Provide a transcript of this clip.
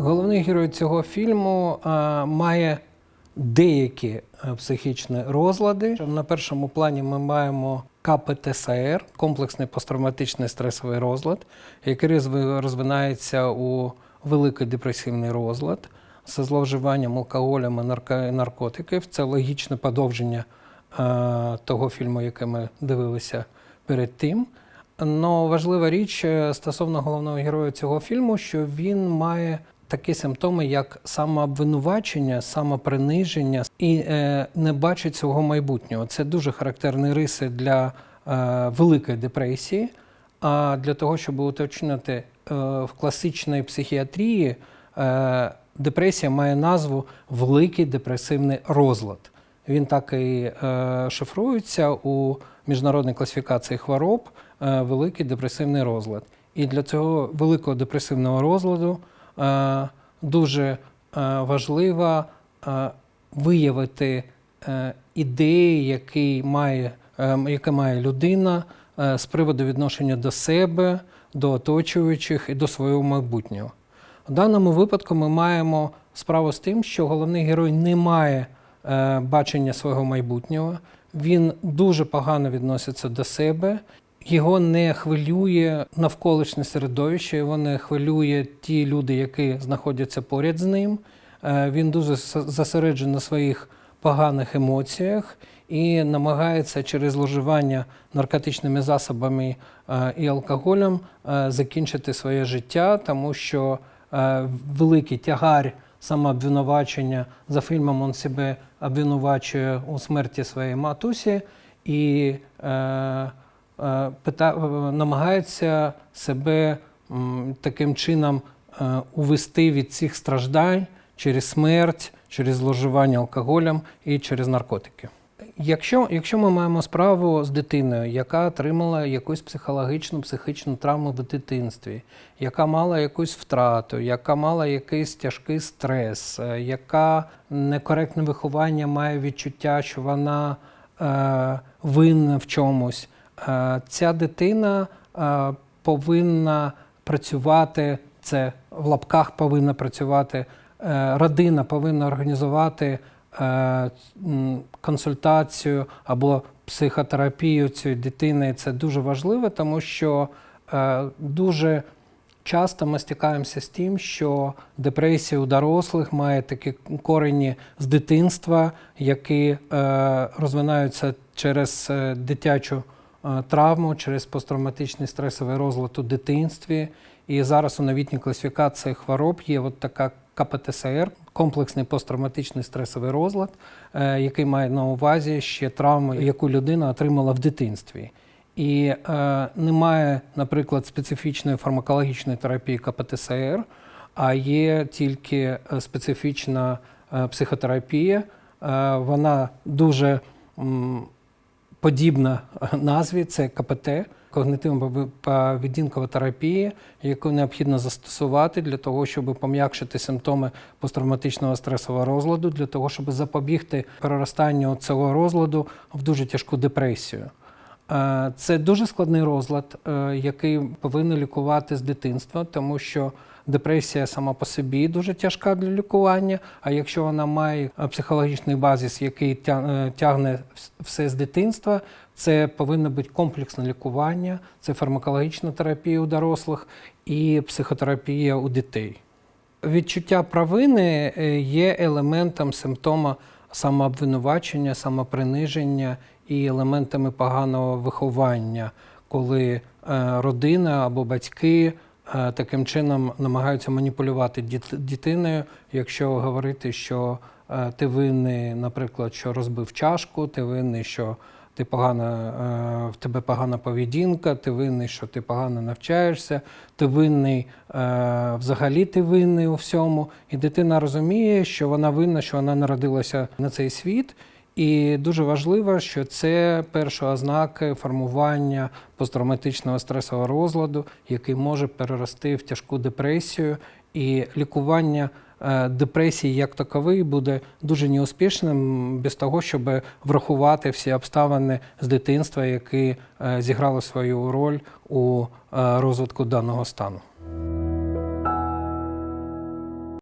Головний герой цього фільму а, має деякі е, психічні розлади. На першому плані ми маємо КПТСР, комплексний посттравматичний стресовий розлад, який розвинається у великий депресивний розлад з зловживанням алкоголем і наркотиків. Це логічне подовження е, того фільму, який ми дивилися перед тим. Но важлива річ е, стосовно головного героя цього фільму, що він має такі симптоми, як самообвинувачення, самоприниження і е, не бачить свого майбутнього. Це дуже характерні риси для е, великої депресії. А для того, щоб уточнити, е, в класичній психіатрії е, депресія має назву великий депресивний розлад. Він так і е, шифрується у міжнародній класифікації хвороб е, великий депресивний розлад. І для цього великого депресивного розладу дуже е, важливо е, виявити е, ідеї, які має, е, яке має людина е, з приводу відношення до себе, до оточуючих і до свого майбутнього. В даному випадку ми маємо справу з тим, що головний герой не має е, бачення свого майбутнього, він дуже погано відноситься до себе, його не хвилює навколишнє середовище, його не хвилює ті люди, які знаходяться поряд з ним. Е, він дуже зосереджений на своїх поганих емоціях і намагається через зловживання наркотичними засобами е, і алкоголем е, закінчити своє життя, тому що великий тягар самообвинувачення за фільмом він себе обвинувачує у смерті своєї матусі і намагається себе таким чином е, увести від цих страждань через смерть, через зловживання алкоголем і через наркотики. Якщо, якщо ми маємо справу з дитиною, яка отримала якусь психологічну, психічну травму в дитинстві, яка мала якусь втрату, яка мала якийсь тяжкий стрес, е, яка некоректне виховання має відчуття, що вона е, винна в чомусь, е, ця дитина е, повинна працювати, це в лапках повинна працювати, е, родина повинна організувати е, консультацію або психотерапію цієї дитини. Це дуже важливо, тому що е, дуже часто ми стикаємося з тим, що депресія у дорослих має такі корені з дитинства, які е, розвинаються через е, дитячу е, травму, через посттравматичний стресовий розлад у дитинстві. І зараз у новітній класифікації хвороб є от така КПТСР, комплексний посттравматичний стресовий розлад, е, який має на увазі ще травму, яку людина отримала в дитинстві. І е, немає, наприклад, специфічної фармакологічної терапії КПТСР, а є тільки е, специфічна е, психотерапія. Е, вона дуже подібна назві це КПТ, когнитивно-поведінкова терапія, яку необхідно застосувати для того, щоб пом'якшити симптоми посттравматичного стресового розладу, для того, щоб запобігти переростанню цього розладу в дуже тяжку депресію. Е, Це дуже складний розлад, е, який повинен лікувати з дитинства, тому що депресія сама по собі дуже тяжка для лікування. А якщо вона має е, психологічний базис, який е, тягне все з дитинства, це повинно бути комплексне лікування, це фармакологічна терапія у дорослих і психотерапія у дітей. Відчуття провини е, є елементом симптома самообвинувачення, самоприниження і елементами поганого виховання, коли родина або батьки таким чином намагаються маніпулювати діт- дитиною, якщо говорити, що е, ти винний, наприклад, що розбив чашку, ти винний, що ти погана, е, в тебе погана поведінка, ти винний, що ти погано навчаєшся, ти винний, е, взагалі ти винний у всьому. І дитина розуміє, що вона винна, що вона народилася на цей світ. І дуже важливо, що це перші ознаки формування посттравматичного стресового розладу, який може перерости в тяжку депресію, і лікування е, депресії як такової буде дуже неуспішним без того, щоб врахувати всі обставини з дитинства, які е, зіграли свою роль у е, розвитку даного стану.